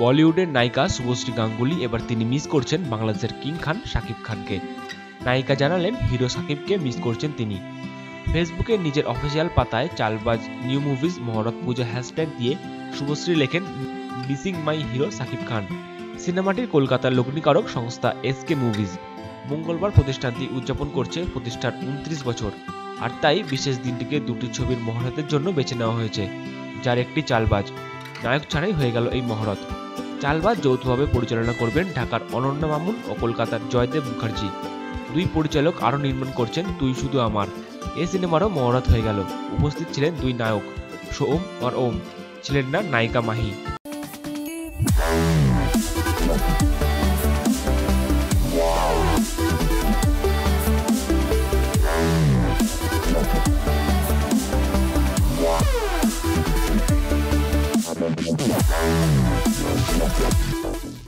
বলিউডের নায়িকা শুভশ্রী গাঙ্গুলি এবার তিনি মিস করছেন বাংলাদেশের কিং খান শাকিব খানকে। নায়িকা জানালেন, হিরো শাকিবকে মিস করছেন তিনি। ফেসবুকে নিজের অফিসিয়াল পাতায় চালবাজ নিউ মুভিজ মহরত পূজা হ্যাশট্যাগ দিয়ে শুভশ্রী লেখেন missing my hero Shakib Khan. সিনেমাটির কলকাতার লগ্নিকারক সংস্থা এসকে মুভিজ মঙ্গলবার প্রতিষ্ঠানটি উদযাপন করছে প্রতিষ্ঠার উনত্রিশ বছর। আর তাই বিশেষ দিনটিকে দুটি ছবির মহরতের জন্য বেছে নেওয়া হয়েছে, যার একটি চালবাজ। নায়ক ছাড়াই হয়ে গেল এই মহরত। চালবাজ যৌথভাবে পরিচালনা করবেন ঢাকার অনন্য মামুন ও কলকাতার জয়দেব মুখার্জি। দুই পরিচালক আরও নির্মাণ করছেন তুই শুধু আমার। এ সিনেমারও মহরত হয়ে গেল। উপস্থিত ছিলেন দুই নায়ক, সোম আর ওম। ছিলেন না নায়িকা মাহি। Thank you.